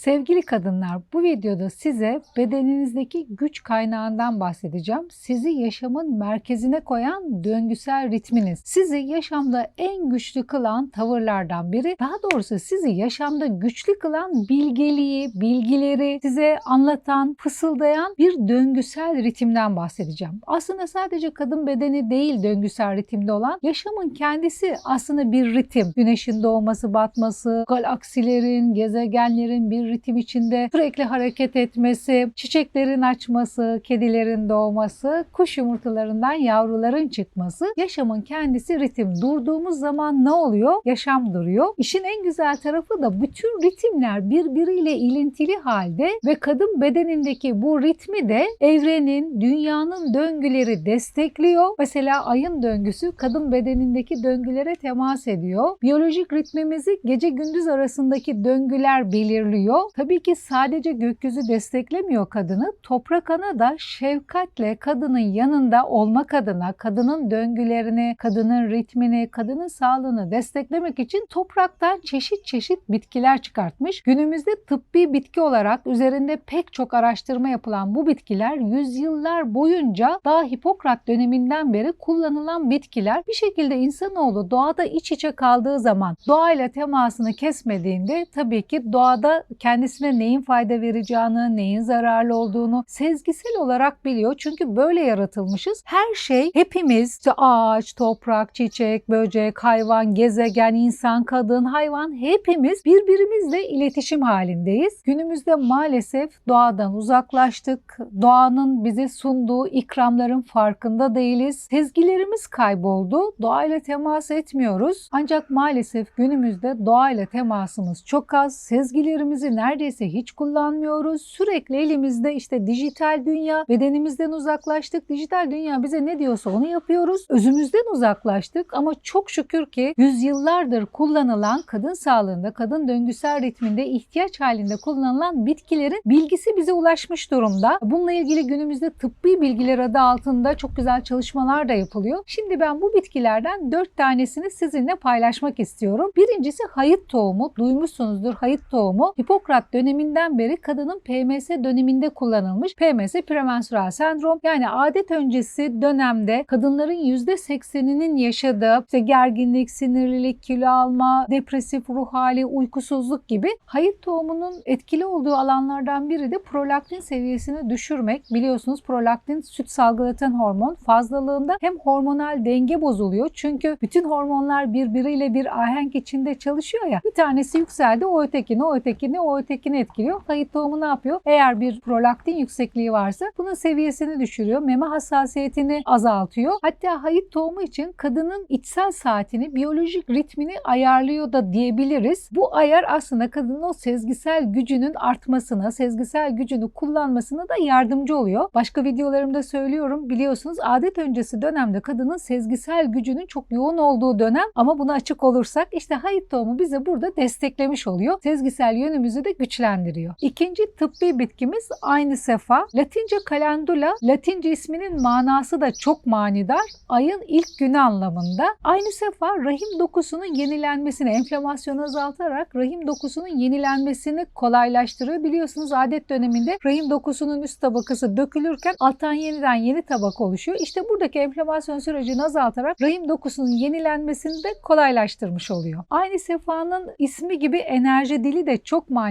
Sevgili kadınlar, bu videoda size bedeninizdeki güç kaynağından bahsedeceğim. Sizi yaşamın merkezine koyan döngüsel ritminiz. Sizi yaşamda en güçlü kılan tavırlardan biri. Daha doğrusu sizi yaşamda güçlü kılan bilgeliği, bilgileri size anlatan, fısıldayan bir döngüsel ritimden bahsedeceğim. Aslında sadece kadın bedeni değil döngüsel ritimde olan, yaşamın kendisi aslında bir ritim. Güneşin doğması, batması, galaksilerin, gezegenlerin bir ritim içinde sürekli hareket etmesi, çiçeklerin açması, kedilerin doğması, kuş yumurtalarından yavruların çıkması. Yaşamın kendisi ritim. Durduğumuz zaman ne oluyor? Yaşam duruyor. İşin en güzel tarafı da bütün ritimler birbiriyle ilintili halde ve kadın bedenindeki bu ritmi de evrenin, dünyanın döngüleri destekliyor. Mesela ayın döngüsü kadın bedenindeki döngülere temas ediyor. Biyolojik ritmimizi gece gündüz arasındaki döngüler belirliyor. Tabii ki sadece gökyüzü desteklemiyor kadını. Toprak ana da şefkatle kadının yanında olmak adına kadının döngülerini, kadının ritmini, kadının sağlığını desteklemek için topraktan çeşit çeşit bitkiler çıkartmış. Günümüzde tıbbi bitki olarak üzerinde pek çok araştırma yapılan bu bitkiler yüzyıllar boyunca daha Hipokrat döneminden beri kullanılan bitkiler. Bir şekilde insanoğlu doğada iç içe kaldığı zaman doğayla temasını kesmediğinde tabii ki doğada kendisine neyin fayda vereceğini, neyin zararlı olduğunu sezgisel olarak biliyor. Çünkü böyle yaratılmışız. Her şey hepimiz işte ağaç, toprak, çiçek, böcek, hayvan, gezegen, insan, kadın, hayvan hepimiz birbirimizle iletişim halindeyiz. Günümüzde maalesef doğadan uzaklaştık. Doğanın bize sunduğu ikramların farkında değiliz. Sezgilerimiz kayboldu. Doğayla temas etmiyoruz. Ancak maalesef günümüzde doğayla temasımız çok az. Sezgilerimizi neredeyse hiç kullanmıyoruz. Sürekli elimizde işte dijital dünya, bedenimizden uzaklaştık. Dijital dünya bize ne diyorsa onu yapıyoruz. Özümüzden uzaklaştık ama çok şükür ki yüzyıllardır kullanılan kadın sağlığında, kadın döngüsel ritminde ihtiyaç halinde kullanılan bitkilerin bilgisi bize ulaşmış durumda. Bununla ilgili günümüzde tıbbi bilgiler adı altında çok güzel çalışmalar da yapılıyor. Şimdi ben bu bitkilerden 4 tanesini sizinle paylaşmak istiyorum. Birincisi hayıt tohumu. Duymuşsunuzdur hayıt tohumu. Hipokrat döneminden beri kadının PMS döneminde kullanılmış. PMS premenstrüel sendrom yani adet öncesi dönemde kadınların %80'inin yaşadığı işte gerginlik, sinirlilik, kilo alma, depresif ruh hali, uykusuzluk gibi hayıt tohumunun etkili olduğu alanlardan biri de prolaktin seviyesini düşürmek. Biliyorsunuz prolaktin süt salgılatan hormon fazlalığında hem hormonal denge bozuluyor. Çünkü bütün hormonlar birbiriyle bir ahenk içinde çalışıyor ya. Bir tanesi yükseldi o ötekini, o ötekini, o ötekini etkiliyor. Hayıt tohumu ne yapıyor? Eğer bir prolaktin yüksekliği varsa bunun seviyesini düşürüyor. Meme hassasiyetini azaltıyor. Hatta hayıt tohumu için kadının içsel saatini, biyolojik ritmini ayarlıyor da diyebiliriz. Bu ayar aslında kadının o sezgisel gücünün artmasına, sezgisel gücünü kullanmasına da yardımcı oluyor. Başka videolarımda söylüyorum biliyorsunuz adet öncesi dönemde kadının sezgisel gücünün çok yoğun olduğu dönem ama buna açık olursak işte hayıt tohumu bize burada desteklemiş oluyor. Sezgisel yönümüzü de güçlendiriyor. İkinci tıbbi bitkimiz aynı sefa. Latince calendula, Latince isminin manası da çok manidar. Ayın ilk günü anlamında. Aynı sefa rahim dokusunun yenilenmesini, enflamasyonu azaltarak rahim dokusunun yenilenmesini kolaylaştırıyor. Biliyorsunuz adet döneminde rahim dokusunun üst tabakası dökülürken alttan yeniden yeni tabak oluşuyor. İşte buradaki enflamasyon sürecini azaltarak rahim dokusunun yenilenmesini de kolaylaştırmış oluyor. Aynı sefanın ismi gibi enerji dili de çok manidar.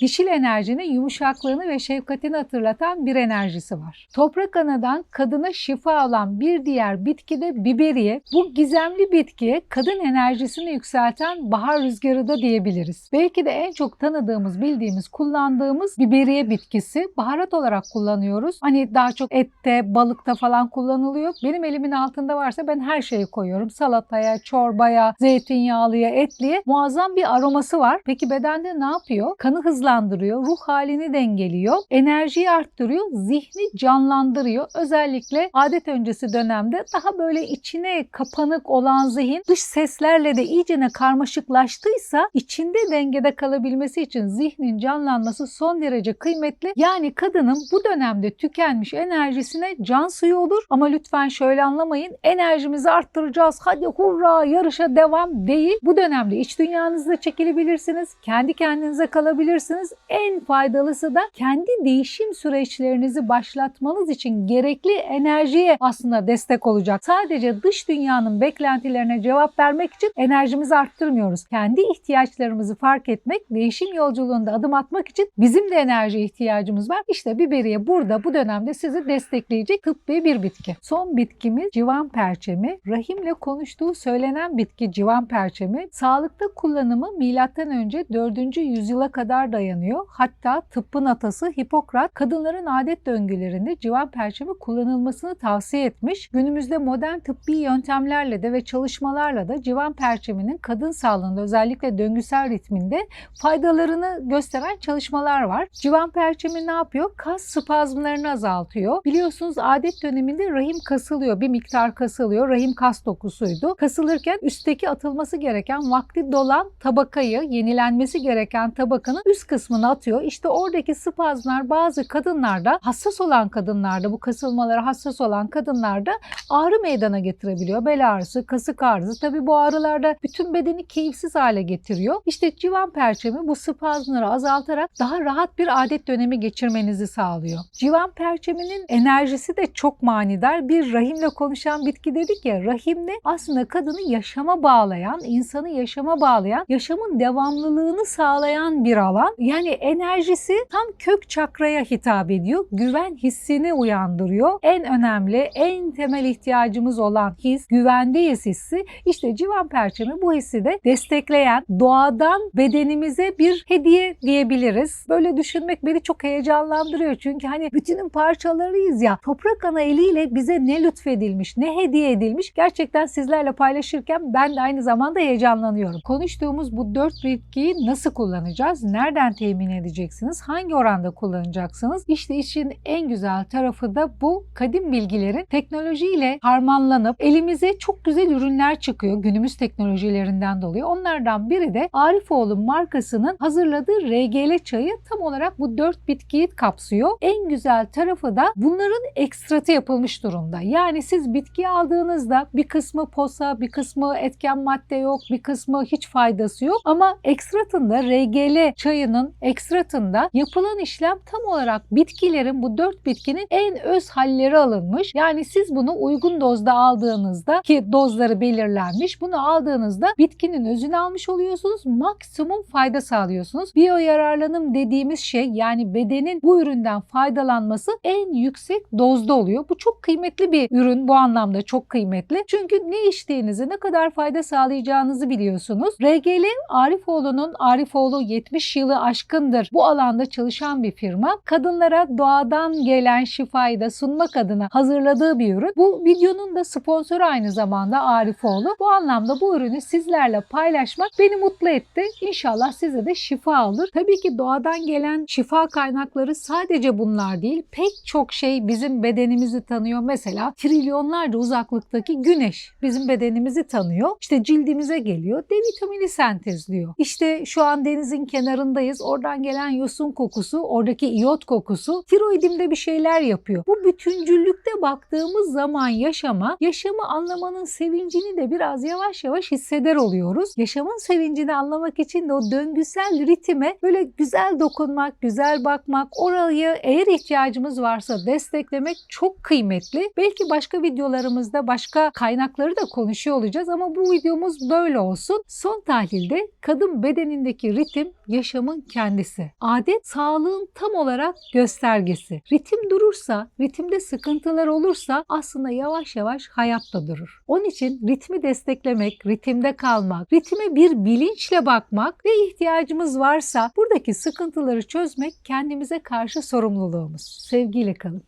Dişil enerjinin yumuşaklığını ve şefkatini hatırlatan bir enerjisi var. Toprak anadan kadına şifa olan bir diğer bitki de biberiye. Bu gizemli bitkiye kadın enerjisini yükselten bahar rüzgarı da diyebiliriz. Belki de en çok tanıdığımız, bildiğimiz, kullandığımız biberiye bitkisi. Baharat olarak kullanıyoruz. Hani daha çok ette, balıkta falan kullanılıyor. Benim elimin altında varsa ben her şeyi koyuyorum. Salataya, çorbaya, zeytinyağlıya, etliye muazzam bir aroması var. Peki bedende ne yapıyor? Kanı hızlandırıyor, ruh halini dengeliyor, enerjiyi arttırıyor, zihni canlandırıyor. Özellikle adet öncesi dönemde daha böyle içine kapanık olan zihin dış seslerle de iyicene karmaşıklaştıysa içinde dengede kalabilmesi için zihnin canlanması son derece kıymetli. Yani kadının bu dönemde tükenmiş enerjisine can suyu olur ama lütfen şöyle anlamayın enerjimizi arttıracağız hadi hurra yarışa devam değil. Bu dönemde iç dünyanızda çekilebilirsiniz. Kendi kendinize kalabilirsiniz alabilirsiniz. En faydalısı da kendi değişim süreçlerinizi başlatmanız için gerekli enerjiye aslında destek olacak. Sadece dış dünyanın beklentilerine cevap vermek için enerjimizi arttırmıyoruz. Kendi ihtiyaçlarımızı fark etmek, değişim yolculuğunda adım atmak için bizim de enerji ihtiyacımız var. İşte biberiye burada bu dönemde sizi destekleyecek tıbbi bir bitki. Son bitkimiz civan perçemi. Rahimle konuştuğu söylenen bitki civan perçemi. Sağlıkta kullanımı milattan önce 4. yüzyıla kadar dayanıyor. Hatta tıbbın atası Hipokrat kadınların adet döngülerinde civan perçemi kullanılmasını tavsiye etmiş. Günümüzde modern tıbbi yöntemlerle de ve çalışmalarla da civan perçeminin kadın sağlığında özellikle döngüsel ritminde faydalarını gösteren çalışmalar var. Civan perçemi ne yapıyor? Kas spazmlarını azaltıyor. Biliyorsunuz adet döneminde rahim kasılıyor. Bir miktar kasılıyor. Rahim kas dokusuydu. Kasılırken üstteki atılması gereken vakti dolan tabakayı, yenilenmesi gereken tabakanın üst kısmına atıyor. İşte oradaki spazmlar bazı kadınlarda, hassas olan kadınlarda, bu kasılmalara hassas olan kadınlarda ağrı meydana getirebiliyor. Bel ağrısı, kasık ağrısı. Tabii bu ağrılarda bütün bedeni keyifsiz hale getiriyor. İşte civan perçemi bu spazmları azaltarak daha rahat bir adet dönemi geçirmenizi sağlıyor. Civan perçeminin enerjisi de çok manidar. Bir rahimle konuşan bitki dedik ya, rahimle aslında kadını yaşama bağlayan, insanı yaşama bağlayan, yaşamın devamlılığını sağlayan bir alan. Yani enerjisi tam kök çakraya hitap ediyor. Güven hissini uyandırıyor. En önemli, en temel ihtiyacımız olan his, güvendeyiz hissi. İşte civan perçemi bu hissi de destekleyen, doğadan bedenimize bir hediye diyebiliriz. Böyle düşünmek beni çok heyecanlandırıyor. Çünkü hani bütünün parçalarıyız ya. Toprak ana eliyle bize ne lütfedilmiş, ne hediye edilmiş. Gerçekten sizlerle paylaşırken ben de aynı zamanda heyecanlanıyorum. Konuştuğumuz bu dört bitkiyi nasıl kullanacağız? Nereden temin edeceksiniz? Hangi oranda kullanacaksınız? İşte işin en güzel tarafı da bu kadim bilgilerin teknolojiyle harmanlanıp elimize çok güzel ürünler çıkıyor günümüz teknolojilerinden dolayı. Onlardan biri de Arifoğlu markasının hazırladığı RGL çayı tam olarak bu dört bitkiyi kapsıyor. En güzel tarafı da bunların ekstratı yapılmış durumda. Yani siz bitki aldığınızda bir kısmı posa, bir kısmı etken madde yok, bir kısmı hiç faydası yok. Ama ekstratında RGL çayının ekstratında yapılan işlem tam olarak bitkilerin bu dört bitkinin en öz halleri alınmış. Yani siz bunu uygun dozda aldığınızda ki dozları belirlenmiş bunu aldığınızda bitkinin özünü almış oluyorsunuz. Maksimum fayda sağlıyorsunuz. Biyo yararlanım dediğimiz şey yani bedenin bu üründen faydalanması en yüksek dozda oluyor. Bu çok kıymetli bir ürün bu anlamda çok kıymetli. Çünkü ne içtiğinizi ne kadar fayda sağlayacağınızı biliyorsunuz. RGL Arifoğlu'nun Arifoğlu 70 yılı aşkındır bu alanda çalışan bir firma. Kadınlara doğadan gelen şifayı da sunmak adına hazırladığı bir ürün. Bu videonun da sponsoru aynı zamanda Arifoğlu. Bu anlamda bu ürünü sizlerle paylaşmak beni mutlu etti. İnşallah size de şifa olur. Tabii ki doğadan gelen şifa kaynakları sadece bunlar değil. Pek çok şey bizim bedenimizi tanıyor. Mesela trilyonlarca uzaklıktaki güneş bizim bedenimizi tanıyor. İşte cildimize geliyor. D vitamini sentezliyor. İşte şu an denizin kenarındayız. Oradan gelen yosun kokusu, oradaki iyot kokusu tiroidimde bir şeyler yapıyor. Bu bütüncüllükte baktığımız zaman yaşama, yaşamı anlamanın sevincini de biraz yavaş yavaş hisseder oluyoruz. Yaşamın sevincini anlamak için de o döngüsel ritime böyle güzel dokunmak, güzel bakmak, orayı eğer ihtiyacımız varsa desteklemek çok kıymetli. Belki başka videolarımızda başka kaynakları da konuşuyor olacağız ama bu videomuz böyle olsun. Son tahlilde kadın bedenindeki ritim yaşamın kendisi. Adet sağlığın tam olarak göstergesi. Ritim durursa, ritimde sıkıntılar olursa aslında yavaş yavaş hayatta durur. Onun için ritmi desteklemek, ritimde kalmak, ritme bir bilinçle bakmak ve ihtiyacımız varsa buradaki sıkıntıları çözmek kendimize karşı sorumluluğumuz. Sevgiyle kalın.